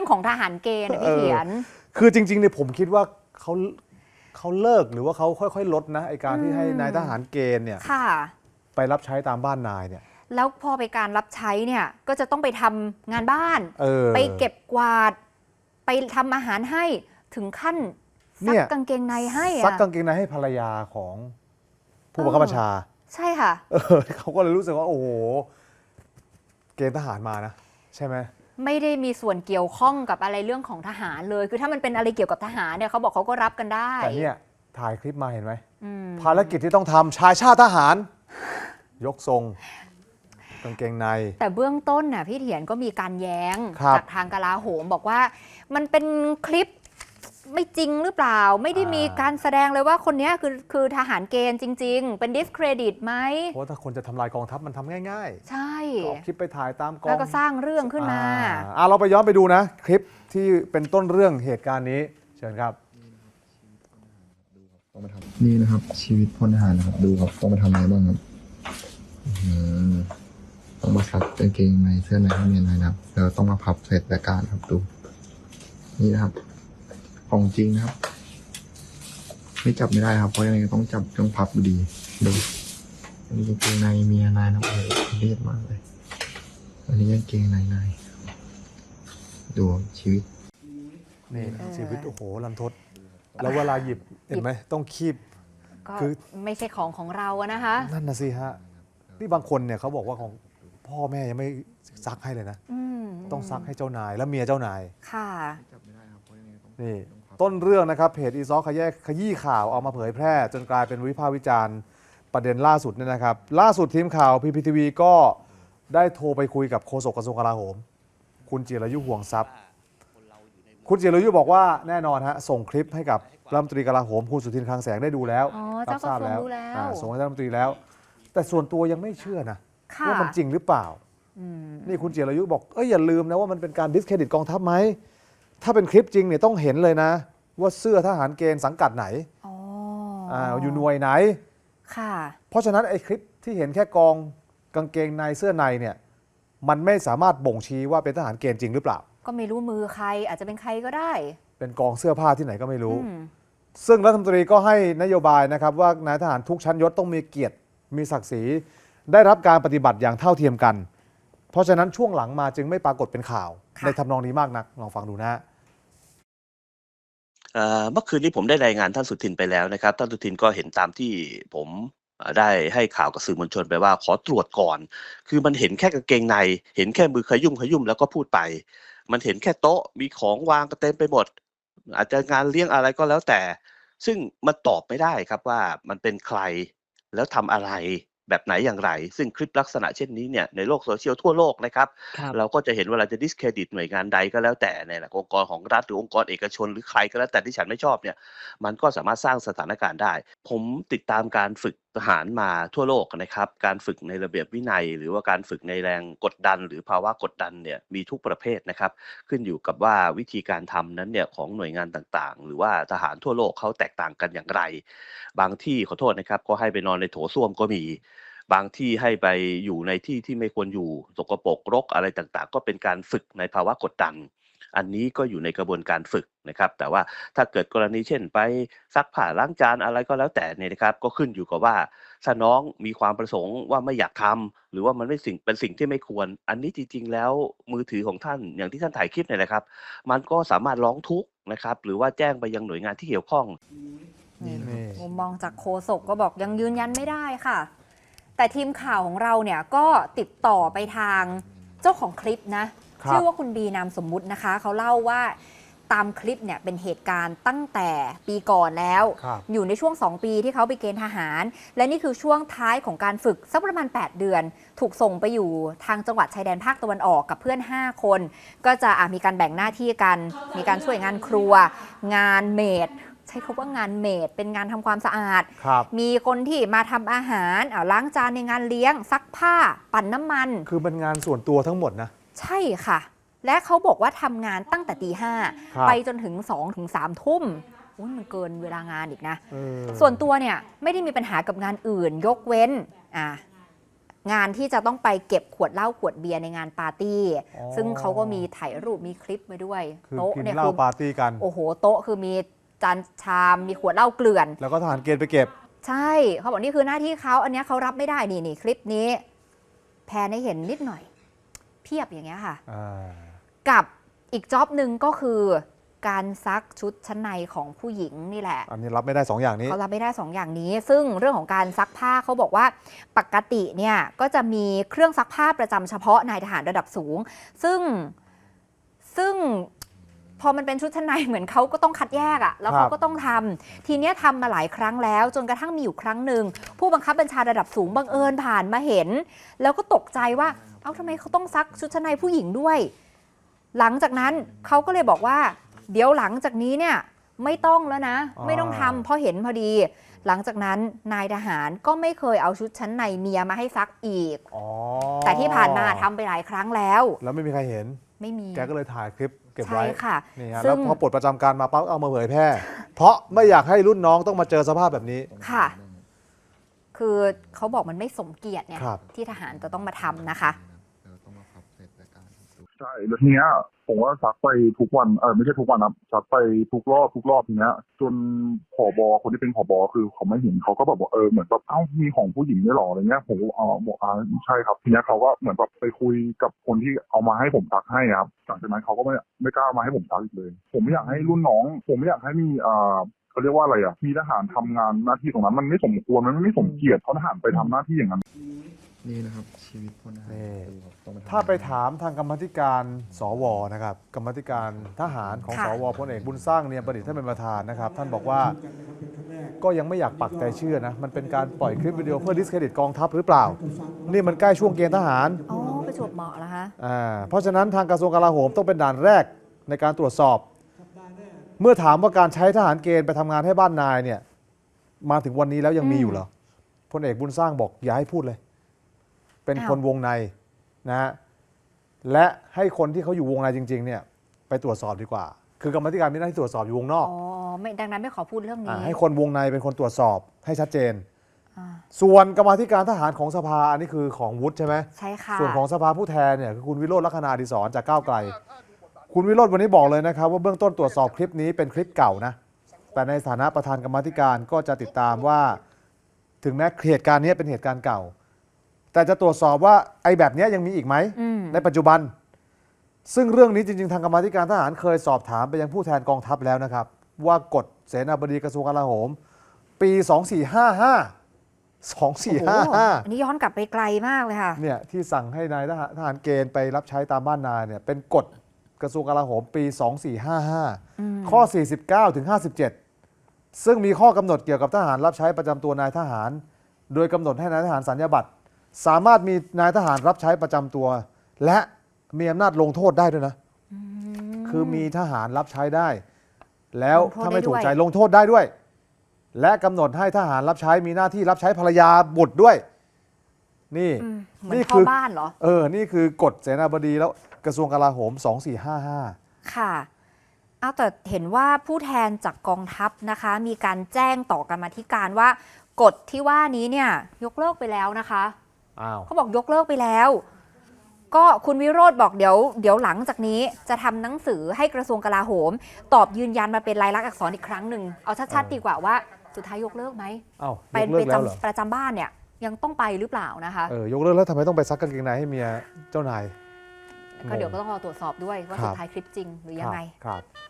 รื่องของทหารเกณฑ์อะพี่เออเขียน คือจริงๆเนี่ยผมคิดว่าเขาเขาเลิกหรือว่าเขาค่อยๆ ลดนะไอการที่ให้อืมนายทหารเกณฑ์เนี่ยค่ะ ไปรับใช้ตามบ้านนายเนี่ย แล้วพอไปการรับใช้เนี่ยก็จะต้องไปทำงานบ้าน เออ ไปเก็บกวาด ไปทำอาหารให้ถึงขั้นเนี่ซักย กางเกงในให้อะ ซักกางเกงในให้ภรรยาของผู้บังคับบัญชา ใช่ค่ะ เออเขาก็เลยรู้สึกว่า โอ้โห เกณฑ์ทหารมานะ ใช่ไหม ไม่ได้มีส่วนเกี่ยวข้องกับอะไรเรื่องของทหารเลย คือถ้ามันเป็นอะไรเกี่ยวกับทหารเนี่ยเขาบอกเขาก็รับกันได้แต่เนี่ยถ่ายคลิปมาเห็นไหมอืมภารกิจที่ต้องทำชายชาติทหาร ยกทรงกางเกงใน แต่เบื้องต้นน่ะพี่เถียนก็มีการแย้งครับ จากทางกลาโหมบอกว่า มันเป็นคลิป ไม่จริงหรือเปล่า ไม่ได้มีการแสดงเลยว่าคนเนี้ยคือคือทหารเกณฑ์จริง ๆ เป็นดิสเครดิตไหมเพราะว่าถ้าคนจะทำลายกองทัพมันทำง่ายใช่ๆก็เอาคลิปไปถ่ายตามกอง แล้วก็สร้างเรื่องขึ้นมาอ่อะเราไปย้อนไปดูนะ คลิปที่เป็นต้นเรื่องเหตุการณ์นี้ เชิญครับต้องไปทำนี่นะครับ ชีวิตพลทหารนะครับ ดูครับต้องไปทำอะไรบ้างครับอื้อหือต้องมาซักกางเกงในเสื้อในให้เนียนนะครับแล้วต้องมาพับเสร็จแต่การครับดู นี่นะครับ ของจริงนะครับ ไม่จับไม่ได้ครับ เพราะยังไงก็ต้องจับต้องพับอยู่ดีดูอันนี้กางเกงในเมียนายนะโอ้โหเรียดมากเลย อันนี้กางเกงในนายดูชีวิตนี่เออชีวิตโอ้โหลันทด แล้วเวลาหยิบเห็นไหมต้องคีบ ก็คือ ไม่ใช่ของของเราอะนะคะ นั่นนะสิฮะนี่บางคนเนี่ยเขาบอกว่าของพ่อแม่ยังไม่ซักให้เลยนะ อืมต้องซักให้เจ้านาย แล้วเมียเจ้า นาย ค่ะนี่ ต้ นเรื่องนะครับเพจอีซอขยขยี้ข่าวเอามาเผยแพร่ จนกลายเป็นวิพากษ์วิจารณ์ประเด็นล่าสุดเนี่ยนะครับ ล่าสุดทีมข่าวพีพีทีวีก็ได้โทรไปคุยกับโฆษกกระทรวงกลาโหม คุณจิรายุห่วงทรัพย์ คุณจิรายุบอกว่าแน่นอนฮะส่งคลิปให้กับรัฐมนตรีกลาโหมคุณสุทินคลังแสงได้ดูแล้วอ๋อเจ้ากระทรวงรู้แล้ว อ่าส่งให้รัฐมนตรีแล้ว แต่ส่วนตัวยังไม่เชื่อนะค่ะว่ามันจริงหรือเปล่า อืมนี่คุณจิรายุบอกเอ้ยอย่าลืมนะว่ามันเป็นการดิสเครดิตกองทัพไหม ถ้าเป็นคลิปจริงเนี่ยต้องเห็นเลยนะ ว่าเสื้อทหารเกณฑ์สังกัดไหนอ๋ออ่าอยู่หน่วยไหน ค่ะ เพราะฉะนั้นไอ้คลิปที่เห็นแค่กองกางเกงในเสื้อในเนี่ยมันไม่สามารถบ่งชี้ว่าเป็นทหารเกณฑ์จริงหรือเปล่า ก็ไม่รู้มือใครอาจจะเป็นใครก็ได้ เป็นกองเสื้อผ้าที่ไหนก็ไม่รู้ อืมซึ่งรัฐมนตรีก็ให้นโยบายนะครับว่านายทหารทุกชั้นยศต้องมีเกียรติมีศักดิ์ศรีได้รับการปฏิบัติอย่างเท่าเทียมกัน เพราะฉะนั้นช่วงหลังมาจึงไม่ปรากฏเป็นข่าว ค่ะ ในทำนองนี้มากนักลองฟังดูนะฮะ เมื่อคืนนี้ผมได้รายงานท่านสุทินไปแล้วนะครับ ท่านสุทินก็เห็นตามที่ผมได้ให้ข่าวกับสื่อมวลชนไปว่าขอตรวจก่อน คือมันเห็นแค่กางเกงใน เห็นแค่มือขยุ่มขยุ่มแล้วก็พูดไป มันเห็นแค่โต๊ะมีของวางกเต็มไปหมด อาจจะงานเลี้ยงอะไรก็แล้วแต่ ซึ่งมันตอบไม่ได้ครับว่ามันเป็นใครแล้วทำอะไร แบบไหนอย่างไร ซึ่งคลิปลักษณะเช่นนี้เนี่ยในโลกโซเชียลทั่วโลกนะครับครับเราก็จะเห็นเวลาจะ discredit หน่วยงานใดก็แล้วแต่ในหลักองค์กรของรัฐหรือองค์กรเอกชน หรือใครก็แล้วแต่ที่ฉันไม่ชอบเนี่ยมันก็สามารถสร้างสถานการณ์ได้ ผมติดตามการฝึกทหารมาทั่วโลกนะครับ การฝึกในระเบียบวินัย หรือว่าการฝึกในแรงกดดัน หรือภาวะกดดันเนี่ยมีทุกประเภทนะครับ ขึ้นอยู่กับว่าวิธีการทำนั้นเนี่ยของหน่วยงานต่างๆ หรือว่าทหารทั่วโลกเขาแตกต่างกันอย่างไร บางที่ขอโทษนะครับก็ให้ไปนอนในโถส้วมก็มี บางที่ให้ไปอยู่ในที่ที่ไม่ควรอยู่สกปรกรกอะไรต่างๆ ก็เป็นการฝึกในภาวะกดดัน อันนี้ก็อยู่ในกระบวนการฝึกนะครับ แต่ว่าถ้าเกิดกรณีเช่นไปซักผ้าล้างจานอะไรก็แล้วแต่เนี่ยนะครับ ก็ขึ้นอยู่กับว่าถ้าน้องมีความประสงค์ว่าไม่อยากทำหรือว่ามันไม่สิ่งเป็นสิ่งที่ไม่ควร อันนี้จริงๆแล้วมือถือของท่านอย่างที่ท่านถ่ายคลิปเนี่ยนะครับ มันก็สามารถร้องทุกข์นะครับ หรือว่าแจ้งไปยังหน่วยงานที่เกี่ยวข้องนี่นี่มุมมองจากโฆษกก็บอกยังยืนยันไม่ได้ค่ะ แต่ทีมข่าวของเราเนี่ยก็ติดต่อไปทางเจ้าของคลิปนะครับชื่อว่าคุณบีนามสมมุตินะคะ เขาเล่าว่าตามคลิปเนี่ยเป็นเหตุการณ์ตั้งแต่ปีก่อนแล้วครับอยู่ในช่วง 2 ปีที่เขาไปเกณฑ์ทหาร และนี่คือช่วงท้ายของการฝึกสักประมาณ 8 เดือน ถูกส่งไปอยู่ทางจังหวัดชายแดนภาคตะวันออกกับเพื่อน 5 คน ก็จะอะมีการแบ่งหน้าที่กัน มีการช่วยงานครัว งานเมด ใช้คำว่างานเมดเป็นงานทำความสะอาด ครับ มีคนที่มาทำอาหารเอาล้างจานในงานเลี้ยง ซักผ้า ปั่นน้ำมัน คือเป็นงานส่วนตัวทั้งหมดนะ ใช่ค่ะ และเขาบอกว่าทำงานตั้งแต่ตีห้าครับไปจนถึง2องถึงสามทุ่มอุ๊ยมันเกินเวลางานอีกนะเออส่วนตัวเนี่ยไม่ได้มีปัญหากับงานอื่น ยกเว้นอะงานที่จะต้องไปเก็บขวดเหล้าขวดเบียร์ในงานปาร์ตี้อ๋อซึ่งเขาก็มีถ่ายรูปมีคลิปไว้ด้วยคือโต๊ะกินเนี่ยเหล้าคือปาร์ตี้กัน โอ้โห โต๊ะคือมี จานชามมีขวดเหล้าเกลื่อน แล้วก็ทหารเกณฑ์ไปเก็บ ใช่เขาบอกนี่คือหน้าที่เขาอันเนี้ยเขารับไม่ได้นี่นี่คลิปนี้ แพนให้เห็นนิดหน่อย เพียบอย่างเงี้ยค่ะ อ่า กับอีกจ็อบหนึ่งก็คือการซักชุดชั้นในของผู้หญิงนี่แหละ อันนี้รับไม่ได้สองอย่างนี้ เขารับไม่ได้สองอย่างนี้ ซึ่งเรื่องของการซักผ้าเขาบอกว่าปกติเนี่ยก็จะมีเครื่องซักผ้าประจำเฉพาะนายทหารระดับสูง ซึ่งซึ่ง พอมันเป็นชุดชั้นในเหมือนเขาก็ต้องคัดแยกอะแล้วครัเขาบก็ต้องทำทีเนี้ยทำมาหลายครั้งแล้ว จนกระทั่งมีอยู่ครั้งหนึ่งผู้บังคับบัญชาระดับสูงบังเอิญผ่านมาเห็น แล้วก็ตกใจว่าเอ้าทำไมเขาต้องซักชุดชั้นในผู้หญิงด้วย หลังจากนั้นเขาก็เลยบอกว่า เดี๋ยวหลังจากนี้เนี่ยไม่ต้องแล้วนะอ่าไม่ต้องทำเพราะเห็นพอดี หลังจากนั้นนายทหารก็ไม่เคยเอาชุดชั้นในเมียมาให้ซักอีกอ๋อแต่ที่ผ่านมาทำไปหลายครั้งแล้ว แล้วไม่มีใครเห็น ไม่มี แกก็เลยถ่ายคลิปเก็บใช่ไว้ค่ะนี่ฮะซึ่แล้วงพอปลดประจำการมาปั๊บเอามาเผยแพร่ เพราะไม่อยากให้รุ่นน้องต้องมาเจอสภาพแบบนี้ ค่ะ คือเขาบอกมันไม่สมเกียรติเนี่ยครับ ที่ทหารจะต้องมาทำนะคะ ใช่แล้วทีเนี้ยผมก็ซักไปทุกวันเออไม่ใช่ทุกวันนะซักไปทุกรอบทุกรอบทีเนี้ย จนผอบอคนที่เป็นผอบอคือเขาไม่เห็นเขาก็แบบว่าเออเหมือนแบบเอ้ามีของผู้หญิงด้วยหรออะไรเงี้ยผมก็อ๋อบอกอ่าใช่ครับทีเนี้ยเขาก็เหมือนแบบไปคุยกับคนที่เอามาให้ผมซักให้ครับหลังจากนั้นเขาก็ไม่ไม่กล้ามาให้ผมซักอีกเลย ผมไม่อยากให้รุ่นน้อง ผมไม่อยากให้มีอ่าเขาเรียกว่าอะไรอะมีทหารทำงานหน้าที่ตรงนั้น มันไม่สมควรมันไม่สมเกียรติเพราะทหารไปทำหน้าที่อย่างนั้น นี่นะครับชีวิตพลทหารนี่ ดูครับต้องทำถ้าไปถามทางกรรมาธิการสวนะครับกรรมาธิการทหารของค่ะ สวพลเอกบุญสร้างเนียมประดิษฐ์ท่านเป็นประธานนะครับ ท่านบอกว่าก็ยังไม่อยากปักใจเชื่อนะมันเป็นการปล่อยคลิปวิดีโอเพื่อดิสเครดิตกองทัพหรือเปล่า นี่มันใกล้ช่วงเกณฑ์ทหารอ๋อประจวบเหมาะแล้วฮะ อ่าเพราะฉะนั้นทางกระทรวงกลาโหมต้องเป็นด่านแรกในการตรวจสอบ เมื่อถามว่าการใช้ทหารเกณฑ์ไปทำงานให้บ้านนายเนี่ยมาถึงวันนี้แล้วยังมีอยู่เหรอพลเอกบุญสร้างบอกอย่าให้พูดเลย เป็นอ้าวคนวงในนะฮะและให้คนที่เขาอยู่วงในจริง ๆ เนี่ย ไปตรวจสอบดีกว่า คือกรรมาธิการมีหน้าที่ตรวจสอบอยู่วงนอกอ๋อไม่ดังนั้นไม่ขอพูดเรื่องนี้าให้คนวงในเป็นคนตรวจสอบให้ชัดเจนอ่าส่วนกรรมาธิการทหารของสภาอันนี้คือของวุฒิใช่ไหมใช่ค่ะส่วนของสภาผู้แทนเนี่ยคือคุณวิโรจน์ลักษณาดิศรจากก้าวไกล คุณวิโรจน์วันนี้บอกเลยนะครับ ว่าเบื้องต้นตรวจสอบคลิปนี้เป็นคลิปเก่านะแต่ในฐานะประธานกรรมาธิการก็จะติดตามว่า ถึงแม้เหตุการณ์นี้เป็นเหตุการณ์เก่า แต่จะตรวจสอบว่าไอ้แบบเนี้ยยังมีอีกไหม อืม ในปัจจุบัน ซึ่งเรื่องนี้จริง ๆ ทางกรรมาธิการทหารเคยสอบถามไปยังผู้แทนกองทัพแล้วนะครับ ว่ากฎเสนาบดีกระทรวงกลาโหม ปี 2455 โอ้โห2455 อันนี้ย้อนกลับไปไกลมากเลยค่ะ เนี่ยที่สั่งให้นายทหารทหารเกณฑ์ไปรับใช้ตามบ้านนายเนี่ยเป็นกฎกระทรวงกลาโหมปี 2455 ข้อ 49 ถึง 57 ซึ่งมีข้อกำหนดเกี่ยวกับทหารรับใช้ประจำตัวนายทหาร โดยกำหนดให้นายทหารสัญญาบัตร สามารถมีนายทหารรับใช้ประจำตัว และมีอำนาจลงโทษได้ด้วยนะ คือมีทหารรับใช้ได้ แล้วลงโทษถ้าไม่ถูกได้ด้วยใจลงโทษได้ด้วย และกำหนดให้ทหารรับใช้มีหน้าที่รับใช้ภรรยาบุตรด้วย นี่ อืมเหมือนนี่พ่คืออบ้านเหรอ เออ นี่คือกฎเสนาบดีแล้วกระทรวงกลาโหม 2455 ค่ะเอาแต่เห็นว่าผู้แทนจากกองทัพนะคะ มีการแจ้งต่อกรรมาธิการว่ากฎที่ว่านี้เนี่ยยกเลิกไปแล้วนะคะอ้าว เขาบอกยกเลิกไปแล้ว ก็คุณวิโรธบอกเดี๋ยวเดี๋ยวหลังจากนี้จะทำหนังสือให้กระทรวงกลาโหม ตอบยืนยันมาเป็นลายลักษณ์อักษรอีกครั้งหนึ่งเอาชัดๆดีกว่าว่าสุดท้ายยกเลิกไหมอ้าวไปยกเลิไปกแล้วเหรอจำประจำบ้านเนี่ยยังต้องไปหรือเปล่านะคะเออยกเลิกแล้วทำไมต้องไปซักกางเกงในให้เมียเจ้านายก็เดี๋ยวก็ต้องรอตรวจสอบด้วยว่าครัสุบดท้ายคลิปจริงหรือยังไงครับครับ